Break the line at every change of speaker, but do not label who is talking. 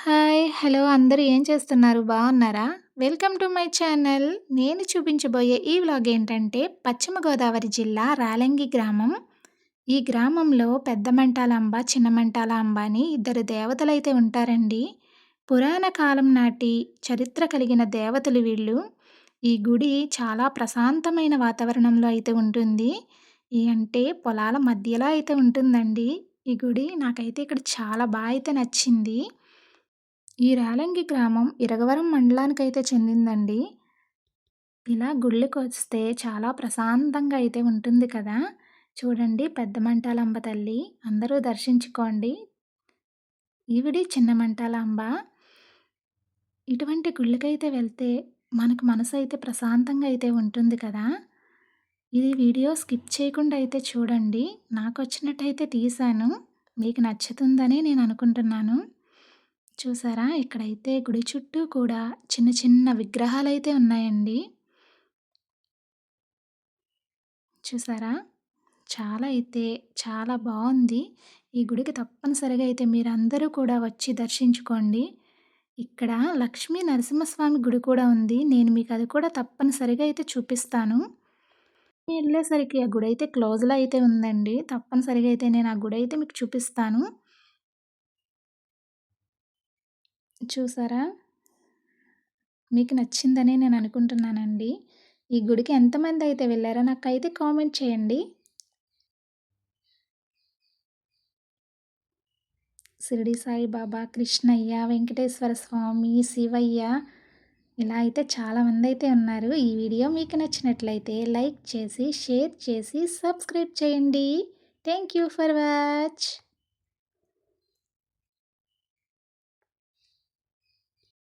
Hi! Hello! అందరూ ఏం చేస్తున్నారు? బాగున్నారా? Welcome to my channel. నేను చూపించబోయే ఈ వ్లాగ్ ఏంటంటే, పశ్చిమ గోదావరి జిల్లా రాలంగి గ్రామం. ఈ గ్రామంలో పెద్దమంటాలాంబ, చిన్నమంటాలాంబ అని ఇద్దరు దేవతలైతే ఉంటారండి. పురాణ కాలం నాటి చరిత్ర కలిగిన దేవతలు వీళ్ళు. ఈ గుడి చాలా ప్రశాంతమైన వాతావరణంలో అయితే ఉంటుంది. ఈ అంటే పొలాల మధ్యలో అయితే ఉంటుందండి ఈ గుడి. నాకైతే ఇక్కడ చాలా బాగా అయితే నచ్చింది. ఈ రాలంగి గ్రామం ఇరగవరం మండలానికైతే చెందిందండి. ఇలా గుళ్ళకొస్తే చాలా ప్రశాంతంగా అయితే ఉంటుంది కదా! చూడండి పెద్ద మంటాలంబ తల్లి. అందరూ దర్శించుకోండి. ఈవిడి చిన్న మంటాలంబ ఇటువంటి గుళ్ళకైతే వెళ్తే మనకు మనసు అయితే ప్రశాంతంగా అయితే ఉంటుంది కదా! ఇది వీడియో స్కిప్ చేయకుండా అయితే చూడండి. నాకు వచ్చినట్టయితే తీశాను. మీకు నచ్చుతుందని నేను అనుకుంటున్నాను. చూసారా? ఇక్కడైతే గుడి చుట్టూ కూడా చిన్న చిన్న విగ్రహాలైతే ఉన్నాయండి. చూసారా? చాలా అయితే చాలా బాగుంది ఈ గుడికి తప్పనిసరిగా అయితే మీరందరూ కూడా వచ్చి దర్శించుకోండి. ఇక్కడ లక్ష్మీ నరసింహస్వామి గుడి కూడా ఉంది. నేను మీకు అది కూడా తప్పనిసరిగా అయితే చూపిస్తాను. వెళ్ళేసరికి ఆ గుడి అయితే క్లోజ్‌లో అయితే ఉందండి. తప్పనిసరిగా అయితే నేను ఆ గుడి అయితే మీకు చూపిస్తాను. చూసారా? మీకు నచ్చిందనే నేను అనుకుంటున్నానండి. ఈ గుడికి ఎంతమంది అయితే వెళ్ళారో నాకైతే కామెంట్ చేయండి. షిరిడి సాయిబాబా, కృష్ణయ్య, వెంకటేశ్వర స్వామి, శివయ్య ఇలా అయితే చాలామందైతే ఉన్నారు. ఈ వీడియో మీకు నచ్చినట్లయితే లైక్ చేసి, షేర్ చేసి, సబ్స్క్రైబ్ చేయండి. Thank you for watch.